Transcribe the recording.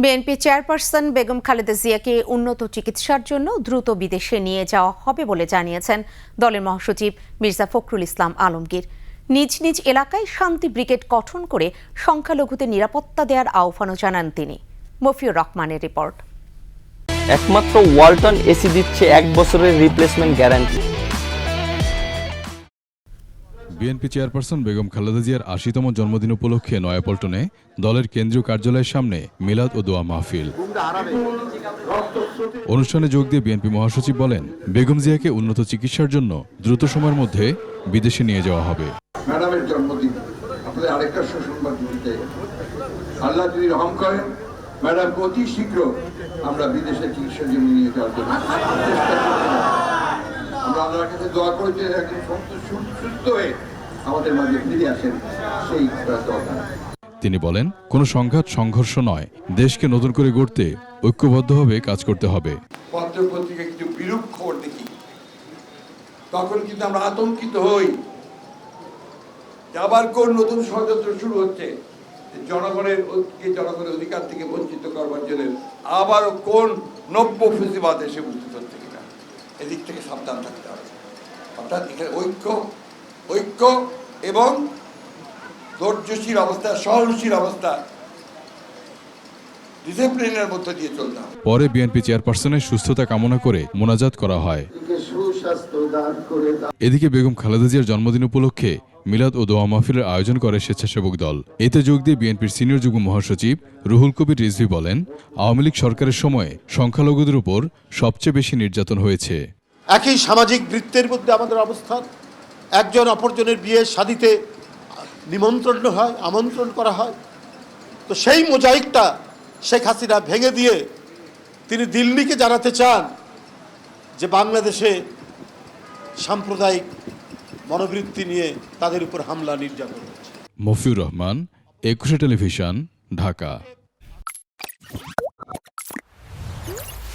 BNP chairperson Begum Khaleda জিয়াকে উন্নত চিকিৎসার জন্য দ্রুত বিদেশে নিয়ে যাওয়া হবে বলে জানিয়েছেন দলের মহাসচিব মির্জা ফখরুল ইসলাম আলমগীর। নিজ নিজ এলাকায় শান্তি ব্রিগেড গঠন করে সংখ্যালঘুদের নিরাপত্তা দেওয়ার আহ্বানও জানান তিনি। মফিউর রহমানের রিপোর্ট। একমাত্র ওয়ালটন এসি দিচ্ছে এক বছরের replacement guarantee BNP chairperson Begum Khaleda জিয়ার আশিতম জন্মদিন উপলক্ষে নয়াপল্টনে দলের কেন্দ্রীয় কার্যালয়ের সামনে মিলাদ ও দোয়া মাহফিল। অনুষ্ঠানে যোগ দিয়ে বিএনপি মহাসচিব বলেন, বেগম জিয়াকে উন্নত চিকিৎসার জন্য দ্রুত সময়ের মধ্যে বিদেশে নিয়ে যাওয়া হবে। ম্যাডামের জন্মদিন। আপনাদের আরেকটা সুসংবাদ দিতে। আল্লাহ যদি রহম করেন, ম্যাডাম, অতি শীঘ্র আমরা বিদেশে চিকিৎসার জন্য নিয়ে যাওয়ার জন্য আমরা আল্লাহর কাছে দোয়া সুস্থ হয়ে আমাদের মাঝে ফিরে আসেন সেই দরকার তিনি বলেন কোনো সংঘাত সংঘর্ষ নয় দেশকে নতুন করে গড়তে ঐক্যবদ্ধভাবে কাজ করতে হবে। পত্র পত্রিকা কিছু বিরূপ খবর দেখি। তখন কিন্তু আমরা আতঙ্কিত হই আবার কোন নতুন ষড়যন্ত্র শুরু হচ্ছে জনগণের জনগণের অধিকার থেকে বঞ্চিত করবার জন্য আবারও কোন নব্য ফেসিবাদ এসে উপস্থিত হচ্ছে কিনা। এদিক থেকে সাবধান থাকতে হবে। অর্থাৎ এখানে ঐক্য ঐক্য এবং ধৈর্যশীল অবস্থা সহনশীল অবস্থা ডিসিপ্লিনের মধ্য দিয়ে চলতে হবে। পরে বিএনপি চেয়ারপারসনের সুস্থতা কামনা করে মোনাজাত করা হয়। এদিকে বেগম খালেদা জিয়ার জন্মদিন উপলক্ষে মিলাদ ও দোয়া মাহফিলের আয়োজন করে স্বেচ্ছাসেবক দল। এতে যোগ দিয়ে বিএনপির সিনিয়র যুগ্ম মহাসচিব রুহুল কবির রিজভি বলেন আওয়ামী লীগ সরকারের সময়ে সংখ্যালঘুদের উপর সবচেয়ে বেশি নির্যাতন হয়েছে। একই সামাজিক বৃত্তের মধ্যে আমাদের অবস্থান। একজন অপরজনের বিয়ে শাদিতে নিমন্ত্রণ হয়, আমন্ত্রণ করা হয়। তো সেই মোজাইকটা শেখ হাসিনা ভেঙে দিয়ে তিনি দিল্লিকে জানাতে চান যে বাংলাদেশে সাম্প্রদায়িক মনোবৃত্তি নিয়ে তাদের উপর হামলা নির্যাতন হচ্ছে। মফিউর রহমান, একুশে টেলিভিশন, ঢাকা।